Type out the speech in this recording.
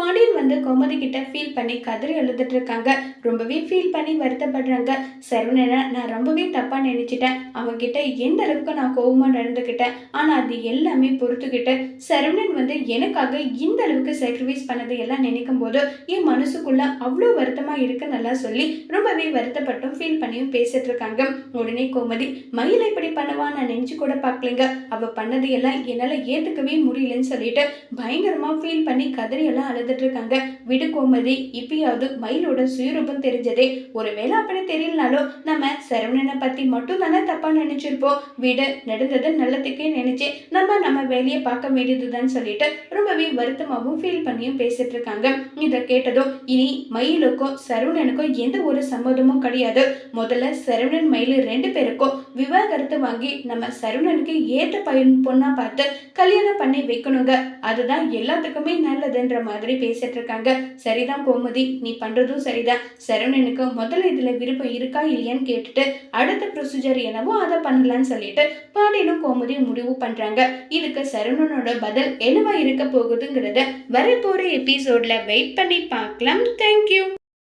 பாண்டியன் வந்து கோமதி கிட்ட ஃபீல் பண்ணி கதறி எழுதிட்டு இருக்காங்க. ரொம்பவே ஃபீல் பண்ணி வருத்தப்படுறாங்க. சரவணனை நான் ரொம்பவே தப்பாக நினச்சிட்டேன். அவன்கிட்ட எந்த அளவுக்கு நான் கோபமாக நடந்துக்கிட்டேன் ஆனால் அது எல்லாமே பொறுத்துக்கிட்டு சரவணன் வந்து எனக்காக இந்த அளவுக்கு சாக்ரிஃபைஸ் பண்ணதை எல்லாம் நினைக்கும் போது என் மனசுக்குள்ள அவ்வளோ வருத்தமாக இருக்கு நல்லா சொல்லி ரொம்பவே வருத்தப்பட்டும் ஃபீல் பண்ணியும் பேசிட்டு இருக்காங்க. உடனே கோமதி மயில் இப்படி பண்ணவா? நான் நினைச்சு கூட பார்க்கலங்க அவ பண்ணது எல்லாம் என்னால ஏத்துக்கவே முடியலன்னு சொல்லிட்டு பயங்கரமா ஃபீல் பண்ணி கதறி எல்லாம் வந்துட்டு இருக்காங்க விடு கோமதி இப்பயாவது மயிலோட சுயரூபம் தெரிஞ்சதே. ஒருவேளை அப்படி தெரியலனாலும் நம்ம சரவணனை பத்தி மட்டும் தானே தப்பா நினைச்சிருப்போம். விடு நடந்தது நல்லதுக்கே நினைச்சு நம்ம நம்ம வேலையை பார்க்க வேண்டியதுதான் சொல்லிட்டு ரொம்பவே வருத்தமாகவும் ஃபீல் பண்ணியும் பேசிட்டு இருக்காங்க இதை கேட்டதும் இனி மயிலுக்கும் சரவணனுக்கும் எந்த ஒரு சம்மதமும் கிடையாது. முதல்ல சரவணன் மயில் ரெண்டு பேருக்கும் விவாகரத்து வாங்கி நம்ம சரவணனுக்கு ஏற்ற பயன் பொண்ணா பார்த்து கல்யாணம் பண்ணி வைக்கணுங்க. அதுதான் எல்லாத்துக்குமே நல்லதுன்ற மாதிரி பேசிட்டு இருக்காங்க. சரிதான் கோமதி நீ பண்றதும் சரிதான். சரவணனுக்கு முதல்ல இதுல விருப்பம் இருக்கா இல்லையான்னு கேட்டுட்டு அடுத்த ப்ரொசீஜர் என்னவோ அதை பண்ணலாம்னு சொல்லிட்டு பாண்டியனும் கோமதி முடிவு பண்றாங்க. இதுக்கு சரவணனோட பதில் என்னவா இருக்க போகுதுங்கிறத வரப்போற எபிசோட்ல வெயிட் பண்ணி பார்க்கலாம். தேங்க்யூ